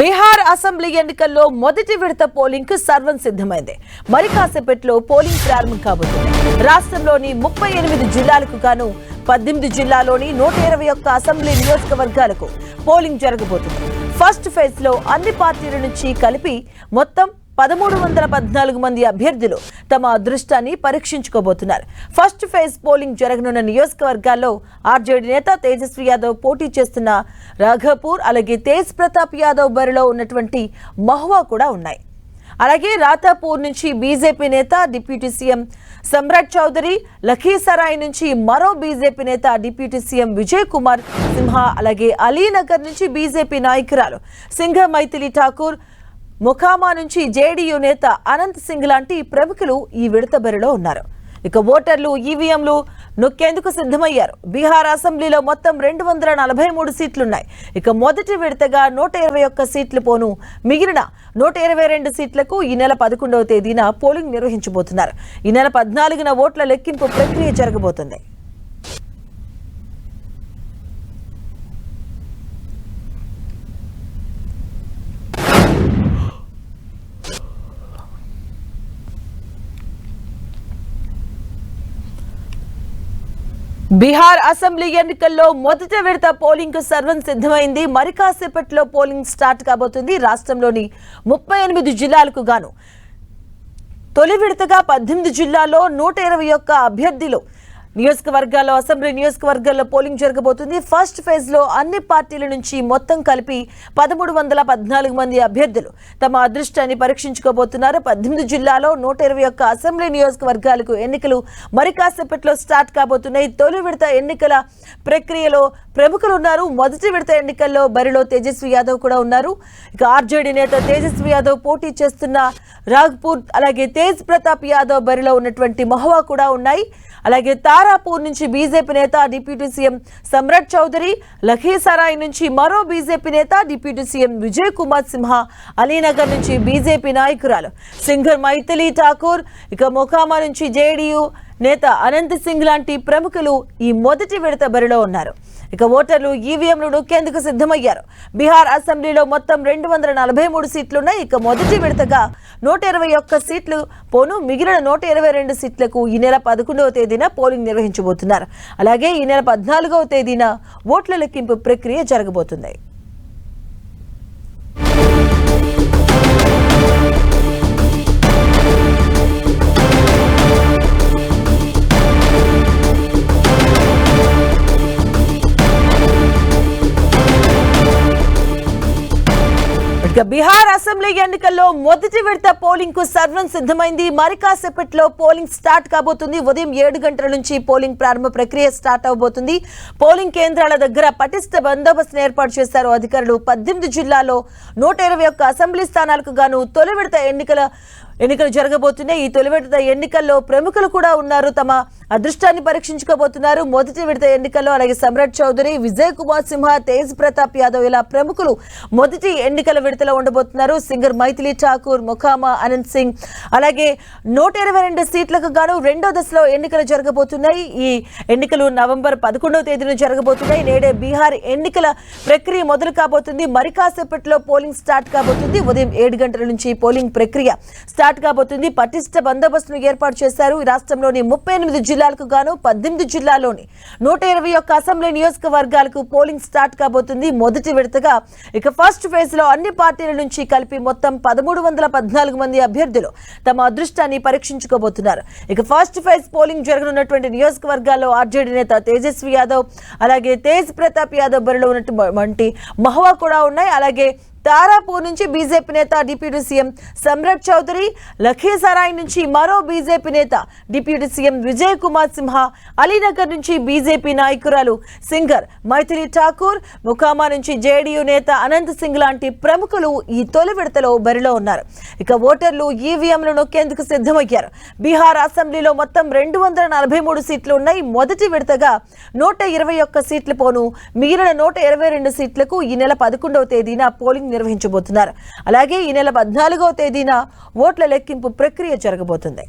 Bihar assembly ఎన్నికల్లో మొదటి విడత పోలింగ్కు సర్వం సిద్ధమైంది. మరి కాసేపట్లో పోలింగ్ ప్రారంభం కాబోతుంది. రాష్ట్రంలోని ముప్పై ఎనిమిది జిల్లాలకు గాను పద్దెనిమిది జిల్లాలోని నూట ఇరవై ఒక్క అసెంబ్లీ నియోజకవర్గాలకు పోలింగ్ జరగబోతుంది. ఫస్ట్ ఫేజ్లో అన్ని పార్టీల నుంచి కలిపి మొత్తం పదమూడు వందల పద్నాలుగు మంది అభ్యర్థులు తమ అదృష్టాన్ని పరీక్షించుకోబోతున్నారు. ఫస్ట్ ఫేజ్ పోలింగ్ జరగనున్న నియోజకవర్గాల్లో ఆర్జేడీ నేత తేజస్వి యాదవ్ పోటీ చేస్తున్న రాఘపూర్ అలాగే తేజ్ ప్రతాప్ యాదవ్ బరిలో ఉన్నటువంటి మహువా కూడా ఉన్నాయి. అలాగే రాతాపూర్ నుంచి బీజేపీ నేత డిప్యూటీ సీఎం సమ్రాట్ చౌదరి లఖీసరాయ్ నుంచి మరో బీజేపీ నేత డిప్యూటీ సీఎం విజయ్ కుమార్ సింహ అలాగే అలీనగర్ నుంచి బీజేపీ నాయకురాలు సింగ మైథిలి ఠాకూర్ మొఖామా నుంచి జేడీయూ నేత అనంత్ సింగ్ లాంటి ప్రముఖులు ఈ విడత బరిలో ఉన్నారు. ఇక ఓటర్లు ఈవీఎంలు నొక్కేందుకు సిద్ధమయ్యారు. బీహార్ అసెంబ్లీలో మొత్తం రెండు వందల నలభై మూడు సీట్లున్నాయి. ఇక మొదటి విడతగా నూట ఇరవై ఒక్క సీట్లు పోను. మిగిలిన నూట ఇరవై రెండు సీట్లకు ఈ నెల పదకొండవ తేదీన పోలింగ్ నిర్వహించబోతున్నారు. ఈ నెల పద్నాలుగున ఓట్ల లెక్కింపు ప్రక్రియ జరగబోతుంది. బీహార్ అసెంబ్లీ ఎన్నికల్లో మొదటి విడత పోలింగ్కు సర్వం సిద్ధమైంది. మరి కాసేపట్లో పోలింగ్ స్టార్ట్ కాబోతుంది. రాష్ట్రంలోని ముప్పై ఎనిమిది జిల్లాలకు గాను తొలి విడతగా పద్దెనిమిది జిల్లాల్లో నూట ఇరవై ఒక్క అభ్యర్థిలో నియోజకవర్గాల్లో అసెంబ్లీ నియోజకవర్గాల్లో పోలింగ్ జరగబోతుంది. ఫస్ట్ ఫేజ్లో అన్ని పార్టీల నుంచి మొత్తం కలిపి పదమూడు వందల పద్నాలుగు మంది అభ్యర్థులు తమ అదృష్టాన్ని పరీక్షించుకోబోతున్నారు. పద్దెనిమిది జిల్లాలో నూట ఇరవై ఒక్క అసెంబ్లీ నియోజకవర్గాలకు ఎన్నికలు మరి కాసేపట్లో స్టార్ట్ కాబోతున్నాయి. తొలి విడత ఎన్నికల ప్రక్రియలో ప్రముఖులు ఉన్నారు. మొదటి విడత ఎన్నికల్లో బరిలో తేజస్వి యాదవ్ కూడా ఉన్నారు. ఇక ఆర్జేడీ నేత తేజస్వి యాదవ్ పోటీ చేస్తున్న రాగ్పూర్ అలాగే తేజ్ ప్రతాప్ యాదవ్ బరిలో ఉన్నటువంటి మహువా కూడా ఉన్నాయి. అలాగే తారాపూర్ నుంచి బీజేపీ నేత డిప్యూటీ సీఎం సమ్రాట్ చౌదరి లఖీసరాయ్ నుంచి మరో బీజేపీ నేత డిప్యూటీ సీఎం విజయ్ కుమార్ సింహ అలీనగర్ నుంచి బీజేపీ నాయకురాలు. సింగర్ మైథిలి ఠాకూర్ ఇక మొకామా నుంచి జేడీయూ నేత అనంత్ సింగ్ లాంటి ప్రముఖులు ఈ మొదటి విడత బరిలో ఉన్నారు. ఇక ఓటర్లు ఈవీఎంలు నొక్కేందుకు సిద్ధమయ్యారు. బీహార్ అసెంబ్లీలో మొత్తం రెండు వందల నలభై మూడు సీట్లున్నాయి. ఇక మొదటి విడతగా నూట ఇరవై ఒక్క సీట్లు పోను మిగిలిన నూట ఇరవై రెండు సీట్లకు ఈ నెల పదకొండవ తేదీన పోలింగ్ నిర్వహించబోతున్నారు. అలాగే ఈ నెల పద్నాలుగవ తేదీన ఓట్ల లెక్కింపు ప్రక్రియ జరగబోతుంది. ఇక బీహార్ అసెంబ్లీ ఎన్నికల్లో మొదటి విడత పోలింగ్కు సర్వం సిద్ధమైంది. మరి కాసేపట్లో పోలింగ్ స్టార్ట్ కాబోతుంది. ఉదయం ఏడు గంటల నుంచి పోలింగ్ ప్రారంభ ప్రక్రియ స్టార్ట్ అవబోతుంది. పోలింగ్ కేంద్రాల దగ్గర పటిష్ట బందోబస్తును ఏర్పాటు చేశారు అధికారులు. పద్దెనిమిది జిల్లాల్లో నూట ఇరవై ఒక్క అసెంబ్లీ స్థానాలకు గాను తొలి విడత ఎన్నికల ఎన్నికలు జరగబోతున్నాయి. ఈ తొలి విడత ఎన్నికల్లో ప్రముఖులు కూడా ఉన్నారు. తమ అదృష్టాన్ని పరీక్షించుకోబోతున్నారు. మొదటి విడత ఎన్నికల్లో అలాగే సమ్రాట్ చౌదరి విజయ్ కుమార్ సింహ తేజ్ ప్రతాప్ యాదవ్ ఇలా ప్రముఖులు మొదటి ఎన్నికల విడతలో ఉండబోతున్నారు. సింగర్ మైథిలి ఠాకూర్ ముఖామా అనంత్ సింగ్. అలాగే నూట ఇరవై రెండు సీట్లకు గాను రెండో దశలో ఎన్నికలు జరగబోతున్నాయి. ఈ ఎన్నికలు నవంబర్ పదకొండవ తేదీన జరగబోతున్నాయి. నేడే బీహార్ ఎన్నికల ప్రక్రియ మొదలు కాబోతుంది. మరి కాసేపట్లో పోలింగ్ స్టార్ట్ కాబోతుంది. ఉదయం ఏడు గంటల నుంచి పోలింగ్ ప్రక్రియ స్టార్ట్ కాబోతుంది. పటిష్ట బందోబస్తును ఏర్పాటు చేశారు. ఈ రాష్ట్రంలోని ముప్పై ఎనిమిది జిల్లాలకు గాను పద్దెనిమిది జిల్లాలోని నూట ఇరవై ఒక్క అసెంబ్లీ నియోజకవర్గాలకు పోలింగ్ స్టార్ట్ కాబోతుంది. మొదటి విడతగా ఇక ఫస్ట్ ఫేజ్లో అన్ని పార్టీల నుంచి కలిపి మొత్తం పదమూడు వందల పద్నాలుగు మంది అభ్యర్థులు తమ అదృష్టాన్ని పరీక్షించుకోబోతున్నారు. ఇక ఫస్ట్ ఫేజ్ పోలింగ్ జరగనున్నటువంటి నియోజకవర్గాల్లో ఆర్జేడీ నేత తేజస్వి యాదవ్ అలాగే తేజ్ ప్రతాప్ యాదవ్ బరిలో ఉన్నటువంటి మహువా కూడా ఉన్నాయి. అలాగే తారాపూర్ నుంచి బీజేపీ నేత డిప్యూటీ సీఎం సమ్రాట్ చౌదరి లఖీసరాయ్ నుంచి మరో బీజేపీ నేత డిప్యూటీ సీఎం విజయ్ కుమార్ సింహ అలీనగర్ నుంచి బీజేపీ నాయకురాలు సింగర్ మైథిలి ఠాకూర్ ముఖామా నుంచి జేడీయూ నేత అనంత్ సింగ్ లాంటి ప్రముఖులు ఈ తొలి విడతలో బరిలో ఉన్నారు. ఇక ఓటర్లు ఈవీఎంలు నొక్కేందుకు సిద్ధమయ్యారు. బీహార్ అసెంబ్లీలో మొత్తం రెండు వందల నలభై మూడు సీట్లు ఉన్నాయి. మొదటి విడతగా నూట ఇరవై ఒక్క సీట్లు పోను మిగిలిన నూట ఇరవై రెండు సీట్లకు ఈ నెల పదకొండవ తేదీన పోలింగ్ నిర్వహించబోతున్నారు. అలాగే ఈ నెల పద్నాలుగో తేదీన ఓట్ల లెక్కింపు ప్రక్రియ జరగబోతుంది.